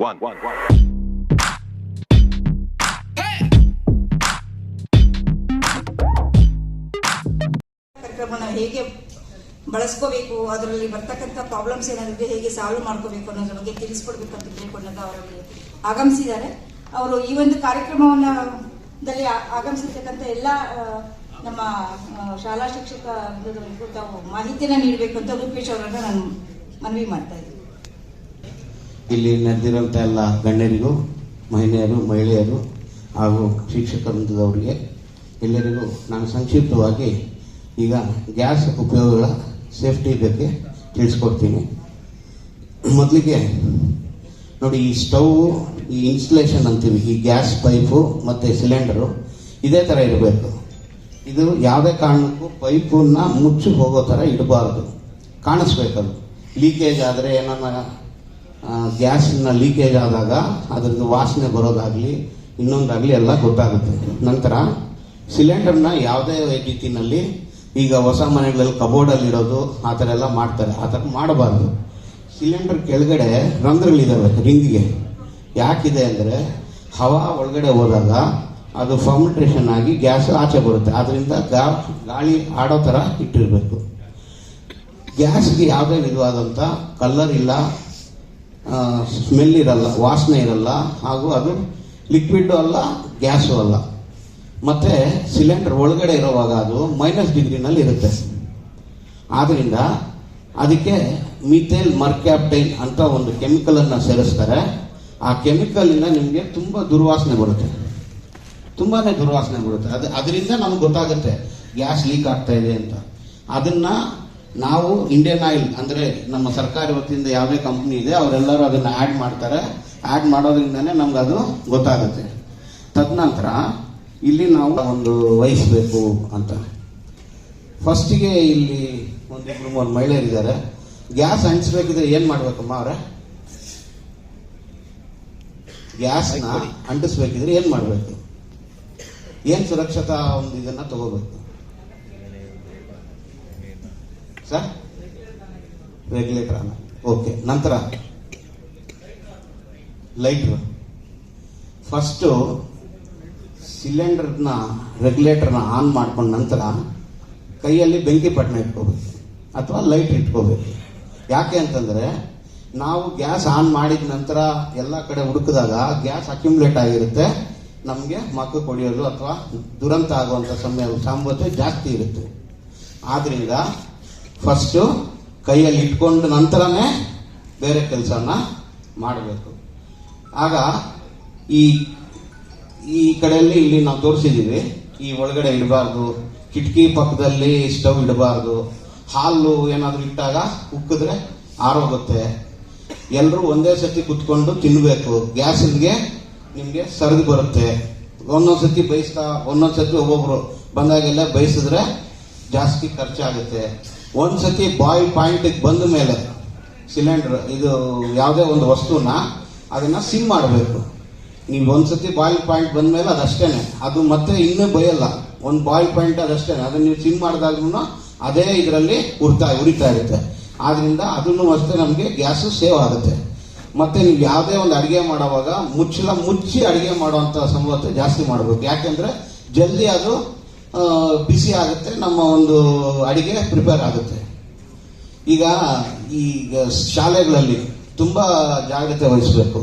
One, one, one. ಕಾರ್ಯಕ್ರಮನ ಹೇಗೆ ಬಳಸ್ಕೋಬೇಕು ಅದರಲ್ಲಿ ಬರ್ತಕ್ಕಂಥ ಪ್ರಾಬ್ಲಮ್ಸ್ ಏನಾದ್ರೆ ಹೇಗೆ ಸಾಲ್ವ್ ಮಾಡ್ಕೋಬೇಕು ಅನ್ನೋದ್ರ ಬಗ್ಗೆ ತಿಳಿಸ್ಕೊಡ್ಬೇಕು ಅಂತ ತಿಳ್ಕೊಂಡಾಗ ಅವರಲ್ಲಿ ಆಗಮಿಸಿದ್ದಾರೆ. ಅವರು ಈ ಒಂದು ಕಾರ್ಯಕ್ರಮವನ್ನ ದಲ್ಲಿ ಆ- ಆಗಮಿಸಿರ್ತಕ್ಕಂಥ ಎಲ್ಲ ನಮ್ಮ ಶಾಲಾ ಶಿಕ್ಷಕ ತಾವು ಮಾಹಿತಿಯನ್ನ ನೀಡಬೇಕು ಅಂತ ರೂಪೇಶ್ ಅವರನ್ನ ನಾನು ಮನವಿ ಮಾಡ್ತಾ ಇದ್ದೀನಿ. ಇಲ್ಲಿ ನೆರೆದಿರುವಂಥ ಎಲ್ಲ ಗಣ್ಯರಿಗೂ, ಮಹಿಳೆಯರು ಮಹಿಳೆಯರು ಹಾಗೂ ಶಿಕ್ಷಕ ವೃಂದದವರಿಗೆ ಎಲ್ಲರಿಗೂ ನಾನು ಸಂಕ್ಷಿಪ್ತವಾಗಿ ಈಗ ಗ್ಯಾಸ್ ಉಪಯೋಗಗಳ ಸೇಫ್ಟಿ ಬಗ್ಗೆ ತಿಳಿಸ್ಕೊಡ್ತೀನಿ. ಮೊದಲಿಗೆ ನೋಡಿ, ಈ ಸ್ಟವ್, ಈ ಇನ್ಸ್ಟಲೇಷನ್ ಅಂತೀವಿ, ಈ ಗ್ಯಾಸ್ ಪೈಪು ಮತ್ತು ಸಿಲಿಂಡರು ಇದೇ ಥರ ಇರಬೇಕು. ಇದು ಯಾವುದೇ ಕಾರಣಕ್ಕೂ ಪೈಪನ್ನು ಮುಚ್ಚಿ ಹೋಗೋ ಥರ ಇಡಬಾರ್ದು. ಕಾಣಿಸ್ಬೇಕದು. ಲೀಕೇಜ್ ಆದರೆ ಏನನ್ನ ಗ್ಯಾಸ್ನ ಲೀಕೇಜ್ ಆದಾಗ ಅದ್ರದ್ದು ವಾಸನೆ ಬರೋದಾಗಲಿ, ಇನ್ನೊಂದಾಗಲಿ ಎಲ್ಲ ಗೊತ್ತಾಗುತ್ತೆ. ನಂತರ ಸಿಲಿಂಡರ್ನ ಯಾವುದೇ ರೀತಿಯಲ್ಲಿ ಈಗ ಹೊಸ ಮನೆಗಳಲ್ಲಿ ಕಬೋರ್ಡಲ್ಲಿ ಇರೋದು ಆ ಥರ ಎಲ್ಲ ಮಾಡ್ತಾರೆ. ಆ ಥರ ಮಾಡಬಾರ್ದು. ಸಿಲಿಂಡರ್ ಕೆಳಗಡೆ ರಂಧ್ರಗಳಿದ್ದಾವೆ ರಿಂಗ್ಗೆ. ಯಾಕಿದೆ ಅಂದರೆ ಹವಾ ಒಳಗಡೆ ಹೋದಾಗ ಅದು ಫೌಂಡೇಶನ್ ಆಗಿ ಗ್ಯಾಸ್ ಆಚೆ ಬರುತ್ತೆ. ಅದರಿಂದ ಗಾಳಿ ಆಡೋ ಥರ ಇಟ್ಟಿರಬೇಕು. ಗ್ಯಾಸ್ಗೆ ಯಾವುದೇ ವಿಧವಾದಂಥ ಕಲ್ಲರ್ ಇಲ್ಲ ಸ್ಮೆಲ್ ಇರಲ್ಲ, ವಾಸನೆ ಇರಲ್ಲ, ಹಾಗೂ ಅದು ಲಿಕ್ವಿಡ್ ಅಲ್ಲ ಗ್ಯಾಸು ಅಲ್ಲ. ಮತ್ತೆ ಸಿಲಿಂಡರ್ ಒಳಗಡೆ ಇರುವಾಗ ಅದು ಮೈನಸ್ ಡಿಗ್ರಿನಲ್ಲಿ ಇರುತ್ತೆ ಆದ್ದರಿಂದ ಅದಕ್ಕೆ ಮಿಥೇಲ್ ಮರ್ಕ್ಯಾಪ್ಟೈನ್ ಅಂತ ಒಂದು ಕೆಮಿಕಲನ್ನು ಸೇರಿಸ್ತಾರೆ. ಆ ಕೆಮಿಕಲಿಂದ ನಿಮಗೆ ತುಂಬ ದುರ್ವಾಸನೆ ಬರುತ್ತೆ. ತುಂಬಾನೇ ದುರ್ವಾಸನೆ ಬರುತ್ತೆ. ಅದು ಅದರಿಂದ ನಮ್ಗೆ ಗೊತ್ತಾಗುತ್ತೆ ಗ್ಯಾಸ್ ಲೀಕ್ ಆಗ್ತಾ ಇದೆ ಅಂತ. ಅದನ್ನ ನಾವು ಇಂಡಿಯನ್ ಆಯಿಲ್ ಅಂದ್ರೆ ನಮ್ಮ ಸರ್ಕಾರಿ ವತಿಯಿಂದ ಯಾವುದೇ ಕಂಪ್ನಿ ಇದೆ ಅವರೆಲ್ಲರೂ ಅದನ್ನ ಆ್ಯಡ್ ಮಾಡ್ತಾರೆ. ಆ್ಯಡ್ ಮಾಡೋದ್ರಿಂದನೇ ನಮ್ಗೆ ಅದು ಗೊತ್ತಾಗುತ್ತೆ. ತದನಂತರ ಇಲ್ಲಿ ನಾವು ಒಂದು ವಹಿಸ್ಬೇಕು ಅಂತ. ಫಸ್ಟಿಗೆ ಇಲ್ಲಿ ಒಂದಿಬ್ರು ಮೂರು ಮಹಿಳೆಯರಿದ್ದಾರೆ. ಗ್ಯಾಸ್ ಹಂಚಬೇಕಿದ್ರೆ ಏನು ಮಾಡ್ಬೇಕಮ್ಮ ಅವ್ರೆ? ಗ್ಯಾಸ್ನ ಅಂಟಿಸ್ಬೇಕಿದ್ರೆ ಏನು ಮಾಡಬೇಕು? ಏನು ಸುರಕ್ಷತಾ ಒಂದು ಇದನ್ನು ತಗೋಬೇಕು? ಸರ್? ರೆಗ್ಯುಲೇಟರ್ ಅನ್ನ ಓಕೆ ನಂತರ. ಲೈಟ್ರ್ ಫಸ್ಟು ಸಿಲಿಂಡರ್ನ ರೆಗ್ಯುಲೇಟರ್ನ ಆನ್ ಮಾಡ್ಕೊಂಡ ನಂತರ ಕೈಯಲ್ಲಿ ಬೆಂಕಿ ಪಟ್ಟಣ ಇಟ್ಕೋಬೇಕು ಅಥವಾ ಲೈಟ್ ಇಟ್ಕೋಬೇಕು. ಯಾಕೆ ಅಂತಂದ್ರೆ ನಾವು ಗ್ಯಾಸ್ ಆನ್ ಮಾಡಿದ ನಂತರ ಎಲ್ಲ ಕಡೆ ಹುಡುಕಿದಾಗ ಗ್ಯಾಸ್ ಅಕ್ಯುಮುಲೇಟ್ ಆಗಿರುತ್ತೆ. ನಮಗೆ ಮಕ್ಕ ಕೊಡಿಯೋದು ಅಥವಾ ದುರಂತ ಆಗುವಂಥ ಸಮಯ ಸಂಭವತೆ ಜಾಸ್ತಿ ಇರುತ್ತೆ. ಆದ್ರಿಂದ ಫಸ್ಟು ಕೈಯಲ್ಲಿ ಇಟ್ಕೊಂಡ ನಂತರನೇ ಬೇರೆ ಕೆಲಸನ ಮಾಡಬೇಕು. ಆಗ ಈ ಈ ಕಡೆಯಲ್ಲಿ ಇಲ್ಲಿ ನಾವು ತೋರಿಸಿದ್ದೀವಿ, ಈ ಒಳಗಡೆ ಇಡಬಾರ್ದು, ಕಿಟಕಿ ಪಕ್ಕದಲ್ಲಿ ಸ್ಟವ್ ಇಡಬಾರ್ದು, ಹಾಲು ಏನಾದರೂ ಇಟ್ಟಾಗ ಉಕ್ಕಿದ್ರೆ ಆರೋಗುತ್ತೆ. ಎಲ್ಲರೂ ಒಂದೇ ಸತಿ ಕುತ್ಕೊಂಡು ತಿನ್ನಬೇಕು ಗ್ಯಾಸಿಗೆ ನಿಮಗೆ ಸರಿದು ಬರುತ್ತೆ. ಒಂದೊಂದು ಸತಿ ಬಯಸ್ತಾ, ಒಂದೊಂದು ಸತಿ ಒಬ್ಬೊಬ್ರು ಬಂದಾಗೆಲ್ಲ ಬಯಸಿದ್ರೆ ಜಾಸ್ತಿ ಖರ್ಚಾಗುತ್ತೆ. ಒಂದ್ ಸತಿ ಬಾಯ್ ಪಾಯಿಂಟ್ ಬಂದ ಮೇಲೆ ಸಿಲಿಂಡರ್, ಇದು ಯಾವುದೇ ಒಂದು ವಸ್ತುನ ಅದನ್ನ ಸಿಮ್ ಮಾಡಬೇಕು. ನೀವು ಒಂದ್ಸತಿ ಬಾಯ್ ಪಾಯಿಂಟ್ ಬಂದ ಮೇಲೆ ಅದಷ್ಟೇನೆ ಅದು ಮತ್ತೆ ಇನ್ನೂ ಬಯಲ್ಲ. ಒಂದು ಬಾಯ್ ಪಾಯಿಂಟ್ ಅದಷ್ಟೇನೆ ಅದನ್ನ ನೀವು ಸಿಮ್ ಮಾಡಿದಾಗ್ಲೂ ಅದೇ ಇದರಲ್ಲಿ ಉರ್ತಾ, ಉರಿತಾ ಇರುತ್ತೆ. ಆದ್ರಿಂದ ಅದನ್ನು ಅಷ್ಟೇ ನಮಗೆ ಗ್ಯಾಸ್ ಸೇವ್ ಆಗುತ್ತೆ. ಮತ್ತೆ ನೀವು ಯಾವುದೇ ಒಂದು ಅಡುಗೆ ಮಾಡುವಾಗ ಮುಚ್ಚಲ ಮುಚ್ಚಿ ಅಡುಗೆ ಮಾಡುವಂತ ಸಂಭವತೆ ಜಾಸ್ತಿ ಮಾಡಬೇಕು. ಯಾಕೆಂದ್ರೆ ಜಲ್ದಿ ಅದು ಬಿಸಿ ಆಗುತ್ತೆ, ನಮ್ಮ ಒಂದು ಅಡಿಗೆ ಪ್ರಿಪೇರ್ ಆಗುತ್ತೆ. ಈಗ ಈಗ ಶಾಲೆಗಳಲ್ಲಿ ತುಂಬ ಜಾಗ್ರತೆ ವಹಿಸಬೇಕು.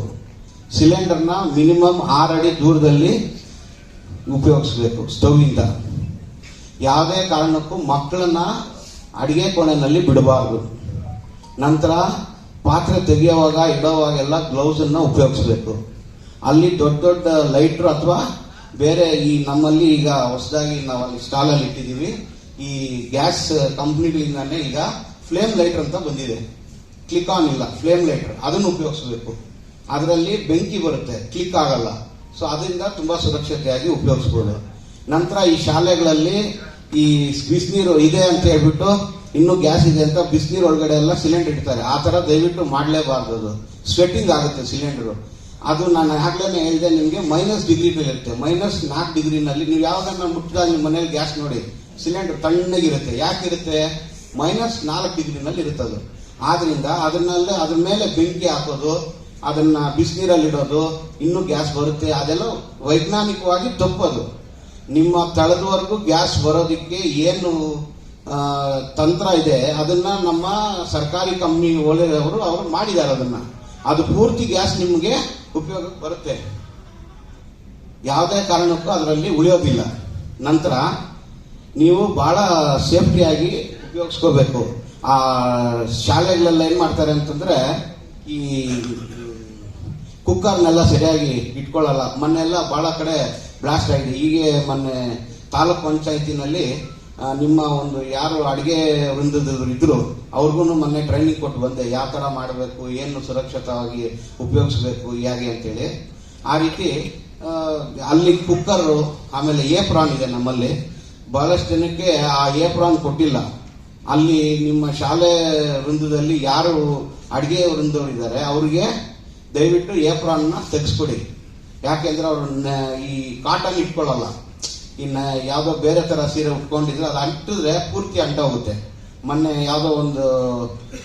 ಸಿಲಿಂಡರ್ನ ಮಿನಿಮಮ್ ಆರು ಅಡಿ ದೂರದಲ್ಲಿ ಉಪಯೋಗಿಸ್ಬೇಕು ಸ್ಟವ್ನಿಂದ ಯಾವುದೇ ಕಾರಣಕ್ಕೂ ಮಕ್ಕಳನ್ನ ಅಡಿಗೆ ಕೋಣೆನಲ್ಲಿ ಬಿಡಬಾರ್ದು. ನಂತರ ಪಾತ್ರೆ ತೆಗೆಯುವಾಗ ಇಡೋವಾಗೆಲ್ಲ ಗ್ಲೌಸ್ ಅನ್ನ ಉಪಯೋಗಿಸ್ಬೇಕು. ಅಲ್ಲಿ ದೊಡ್ಡ ದೊಡ್ಡ ಲೈಟ್ರು ಅಥವಾ ಬೇರೆ ಈ ನಮ್ಮಲ್ಲಿ ಈಗ ಹೊಸದಾಗಿ ನಾವು ಅಲ್ಲಿ ಸ್ಟಾಲ್ ಅಲ್ಲಿ ಇಟ್ಟಿದ್ದೀವಿ. ಈ ಗ್ಯಾಸ್ ಕಂಪ್ನಿಗಳಿಂದಾನೇ ಈಗ ಫ್ಲೇಮ್ ಲೈಟರ್ ಅಂತ ಬಂದಿದೆ. ಕ್ಲಿಕ್ ಆನ್ ಇಲ್ಲ ಫ್ಲೇಮ್ ಲೈಟರ್ ಅದನ್ನು ಉಪಯೋಗಿಸಬೇಕು. ಅದರಲ್ಲಿ ಬೆಂಕಿ ಬರುತ್ತೆ ಕ್ಲಿಕ್ ಆಗಲ್ಲ. ಸೊ ಅದರಿಂದ ತುಂಬಾ ಸುರಕ್ಷತೆಯಾಗಿ ಉಪಯೋಗಿಸ್ಬೋದು. ನಂತರ ಈ ಶಾಲೆಗಳಲ್ಲಿ ಈ ಬಿಸಿನೀರು ಇದೆ ಅಂತ ಹೇಳ್ಬಿಟ್ಟು ಇನ್ನು ಗ್ಯಾಸ್ ಇದೆ ಅಂತ ಬಿಸಿನೀರು ಒಳಗಡೆ ಎಲ್ಲ ಸಿಲಿಂಡರ್ ಇಡ್ತಾರೆ. ಆ ತರ ದಯವಿಟ್ಟು ಮಾಡಲೇಬಾರದು ಸ್ವೆಟ್ಟಿಂಗ್ ಆಗುತ್ತೆ ಸಿಲಿಂಡರ್ ಅದು ನಾನು ಆಗ್ಲೇ ಹೇಳಿದೆ ನಿಮಗೆ ಮೈನಸ್ ಡಿಗ್ರಿ ಇರುತ್ತೆ. ಮೈನಸ್ ನಾಲ್ಕು ಡಿಗ್ರಿನಲ್ಲಿ ನೀವು ಯಾವಾಗ ಮುಟ್ಟಿದಾಗ ನಿಮ್ಮ ಮನೇಲಿ ಗ್ಯಾಸ್ ನೋಡಿ ಸಿಲಿಂಡರ್ ತಣ್ಣಗಿರುತ್ತೆ. ಯಾಕಿರುತ್ತೆ ಮೈನಸ್ ನಾಲ್ಕು ಡಿಗ್ರಿನಲ್ಲಿ ಇರುತ್ತದು. ಆದ್ರಿಂದ ಅದನ್ನಲ್ಲೇ, ಅದ್ರ ಮೇಲೆ ಬೆಂಕಿ ಹಾಕೋದು, ಅದನ್ನ ಬಿಸಿನೀರಲ್ಲಿಡೋದು, ಇನ್ನೂ ಗ್ಯಾಸ್ ಬರುತ್ತೆ. ಅದೆಲ್ಲ ವೈಜ್ಞಾನಿಕವಾಗಿ ತಪ್ಪೋದು. ನಿಮ್ಮ ತಳದವರೆಗೂ ಗ್ಯಾಸ್ ಬರೋದಕ್ಕೆ ಏನು ತಂತ್ರ ಇದೆ, ಅದನ್ನ ನಮ್ಮ ಸರ್ಕಾರಿ ಕಂಪ್ನಿ ಒಳ್ಳೆಯವರು ಅವರು ಮಾಡಿದ್ದಾರೆ ಅದನ್ನ. ಅದು ಪೂರ್ತಿ ಗ್ಯಾಸ್ ನಿಮಗೆ ಉಪಯೋಗಕ್ಕೆ ಬರುತ್ತೆ. ಯಾವುದೇ ಕಾರಣಕ್ಕೂ ಅದರಲ್ಲಿ ಉಳಿಯೋದಿಲ್ಲ. ನಂತರ ನೀವು ಬಹಳ ಸೇಫ್ಟಿಯಾಗಿ ಉಪಯೋಗಿಸ್ಕೋಬೇಕು. ಆ ಶಾಲೆಗಳೆಲ್ಲ ಏನ್ ಮಾಡ್ತಾರೆ ಅಂತಂದ್ರೆ ಈ ಕುಕ್ಕರ್ನೆಲ್ಲ ಸರಿಯಾಗಿ ಇಟ್ಕೊಳ್ಳಲ್ಲ. ಮೊನ್ನೆಲ್ಲ ಬಹಳ ಕಡೆ ಬ್ಲಾಸ್ಟ್ ಆಗಿದೆ. ಹೀಗೆ ಮೊನ್ನೆ ತಾಲೂಕ್ ಪಂಚಾಯತಿನಲ್ಲಿ ನಿಮ್ಮ ಒಂದು ಯಾರು ಅಡಿಗೆ ವೃಂದದವರು ಇದ್ರು ಅವ್ರಿಗೂ ಮೊನ್ನೆ ಟ್ರೈನಿಂಗ್ ಕೊಟ್ಟು ಬಂದೆ, ಯಾವ ತರ ಮಾಡಬೇಕು, ಏನು ಸುರಕ್ಷಿತವಾಗಿ ಉಪಯೋಗಿಸ್ಬೇಕು, ಹೇಗೆ ಅಂತೇಳಿ. ಆ ರೀತಿ ಅಲ್ಲಿ ಕುಕ್ಕರ್ ಆಮೇಲೆ ಏಪ್ರಾನ್ ಇದೆ ನಮ್ಮಲ್ಲಿ. ಬಹಳಷ್ಟು ಜನಕ್ಕೆ ಆ ಏಪ್ರಾನ್ ಕೊಟ್ಟಿಲ್ಲ. ಅಲ್ಲಿ ನಿಮ್ಮ ಶಾಲೆ ವೃಂದದಲ್ಲಿ ಯಾರು ಅಡಿಗೆ ವೃಂದವರು ಇದ್ದಾರೆ, ಅವ್ರಿಗೆ ದಯವಿಟ್ಟು ಏಪ್ರಾನ್ನ ತೆಗೆಸ್ಕೊಡಿ. ಯಾಕೆಂದ್ರೆ ಅವರು ಈ ಕಾಟನ್ ಇಟ್ಕೊಳ್ಳಲ್ಲ. ಇನ್ನ ಯಾವುದೋ ಬೇರೆ ತರ ಸೀರೆ ಉಟ್ಕೊಂಡಿದ್ರೆ, ಅದು ಅಂಟಿದ್ರೆ ಪೂರ್ತಿ ಅಂಟೋಗುತ್ತೆ ಮೊನ್ನೆ ಯಾವುದೋ ಒಂದು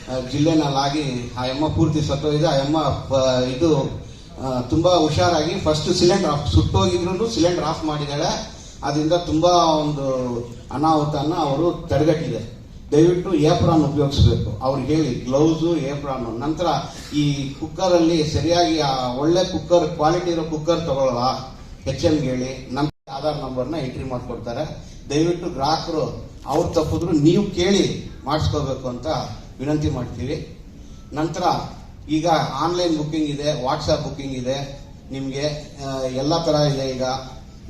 ಜಿಲ್ಲೆನಲ್ಲಿ ಜಿಲ್ಲೆನಲ್ಲಾಗಿ ಆ ಅಮ್ಮ ಪೂರ್ತಿ ಸತ್ತೋಗಿದೆ. ಆ ಅಮ್ಮ ಇದು ತುಂಬಾ ಹುಷಾರಾಗಿ ಫಸ್ಟ್ ಸಿಲಿಂಡರ್ ಆಫ್ ಸುಟ್ಟೋಗಿದ್ರು ಸಿಲಿಂಡರ್ ಆಫ್ ಮಾಡಿದ್ದಾಳೆ. ಅದರಿಂದ ತುಂಬಾ ಒಂದು ಅನಾಹುತನ ಅವರು ತಡೆಗಟ್ಟಿದೆ ದಯವಿಟ್ಟು ಏಪ್ರಾನ್ ಉಪಯೋಗಿಸ್ಬೇಕು. ಅವ್ರು ಹೇಳಿ, ಗ್ಲೌಸು, ಏಪ್ರಾನ್. ನಂತರ ಈ ಕುಕ್ಕರ್ ಅಲ್ಲಿ ಸರಿಯಾಗಿ ಆ ಒಳ್ಳೆ ಕುಕ್ಕರ್, ಕ್ವಾಲಿಟಿ ಇರೋ ಕುಕ್ಕರ್ ತಗೊಳ್ಳಲ್ಲ ಎಚ್ ಎಂ ಹೇಳಿ. ನಂತರ ಆಧಾರ್ ನಂಬರ್ನ ಎಂಟ್ರಿ ಮಾಡ್ಕೊಡ್ತಾರೆ. ದಯವಿಟ್ಟು ಗ್ರಾಹಕರು ಅವ್ರು ತಪ್ಪಿದ್ರು ನೀವು ಕೇಳಿ ಮಾಡಿಸ್ಕೋಬೇಕು ಅಂತ ವಿನಂತಿ ಮಾಡ್ತೀವಿ. ನಂತರ ಈಗ ಆನ್ಲೈನ್ ಬುಕ್ಕಿಂಗ್ ಇದೆ ವಾಟ್ಸಪ್ ಬುಕ್ಕಿಂಗ್ ಇದೆ, ನಿಮಗೆ ಎಲ್ಲ ಥರ ಇದೆ ಈಗ.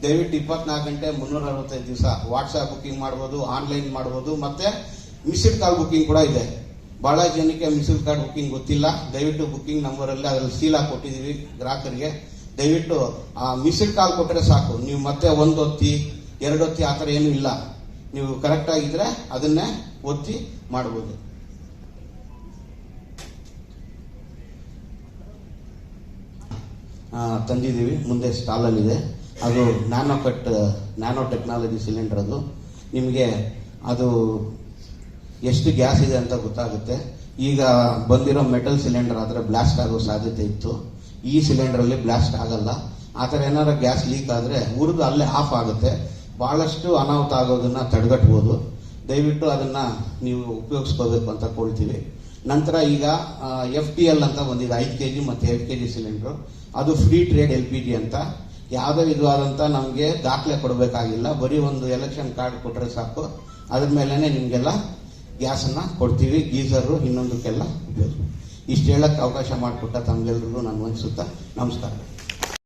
ದಯವಿಟ್ಟು ಇಪ್ಪತ್ನಾಲ್ಕು ಗಂಟೆ ಮುನ್ನೂರ ಅರವತ್ತೈದು ದಿವಸ ವಾಟ್ಸಪ್ ಬುಕ್ಕಿಂಗ್ ಮಾಡ್ಬೋದು, ಆನ್ಲೈನ್ ಮಾಡ್ಬೋದು, ಮತ್ತೆ ಮಿಸ್ಡ್ ಕಾಲ್ ಬುಕ್ಕಿಂಗ್ ಕೂಡ ಇದೆ. ಬಹಳ ಜನಕ್ಕೆ ಮಿಸ್ಡ್ ಕಾರ್ಡ್ ಬುಕ್ಕಿಂಗ್ ಗೊತ್ತಿಲ್ಲ. ದಯವಿಟ್ಟು ಬುಕ್ಕಿಂಗ್ ನಂಬರಲ್ಲಿ ಅದ್ರಲ್ಲಿ ಸೀಲ್ ಹಾಕಿ ಕೊಟ್ಟಿದ್ದೀವಿ ಗ್ರಾಹಕರಿಗೆ. ದಯವಿಟ್ಟು ಆ ಮಿಸ್ಡ್ ಕಾಲ್ ಕೊಟ್ಟರೆ ಸಾಕು. ನೀವು ಮತ್ತೆ ಒಂದು ಹೊತ್ತಿ ಎರಡು ಒತ್ತಿ ಆ ಥರ ಏನೂ ಇಲ್ಲ. ನೀವು ಕರೆಕ್ಟ್ ಆಗಿದ್ರೆ ಅದನ್ನೇ ಒತ್ತಿ ಮಾಡ್ಬೋದು. ತಂದಿದ್ದೀವಿ. ಮುಂದೆ ಸ್ಟಾಲಲ್ಲಿದೆ ಅದು nano cut nano technology cylinder ಅದು. ನಿಮಗೆ ಅದು ಎಷ್ಟು ಗ್ಯಾಸ್ ಇದೆ ಅಂತ ಗೊತ್ತಾಗುತ್ತೆ. ಈಗ ಬಂದಿರೋ ಮೆಟಲ್ ಸಿಲಿಂಡರ್ ಆದರೆ ಬ್ಲಾಸ್ಟ್ ಆಗೋ ಸಾಧ್ಯತೆ ಇತ್ತು. ಈ ಸಿಲಿಂಡರಲ್ಲಿ ಬ್ಲಾಸ್ಟ್ ಆಗಲ್ಲ. ಆ ಥರ ಏನಾದ್ರು ಗ್ಯಾಸ್ ಲೀಕ್ ಆದರೆ ಉರಿದು ಅಲ್ಲೇ ಆಫ್ ಆಗುತ್ತೆ. ಬಹಳಷ್ಟು ಅನಾಹುತ ಆಗೋದನ್ನ ತಡೆಗಟ್ಬೋದು. ದಯವಿಟ್ಟು ಅದನ್ನ ನೀವು ಉಪಯೋಗಿಸ್ಕೋಬೇಕು ಅಂತ ಕೊಳ್ತೀವಿ ನಂತರ ಈಗ ಎಫ್ ಟಿ ಎಲ್ ಅಂತ ಬಂದಿದೆ. ಐದು ಕೆ ಜಿ ಮತ್ತು ಎರಡು ಕೆ ಜಿ ಸಿಲಿಂಡ್ರು ಅದು free trade L P G ಅಂತ. ಯಾವುದೇ ವಿಧವಾದಂಥ ನಮಗೆ ದಾಖಲೆ ಕೊಡಬೇಕಾಗಿಲ್ಲ. ಬರೀ ಒಂದು ಎಲೆಕ್ಷನ್ ಕಾರ್ಡ್ ಕೊಟ್ಟರೆ ಸಾಕು. ಅದ್ರ ಮೇಲೇ ನಿಮಗೆಲ್ಲ ಗ್ಯಾಸನ್ನು ಕೊಡ್ತೀವಿ. ಗೀಸರು, ಇನ್ನೊಂದಕ್ಕೆಲ್ಲ ಉಪಯೋಗ ಇಷ್ಟು ಹೇಳಕ್ಕೆ ಅವಕಾಶ ಮಾಡಿಕೊಟ್ಟ ತಮ್ಗೆಲ್ರಿಗೂ ನಾನು ವಂದಿಸುತ್ತಾ ನಮಸ್ಕಾರ.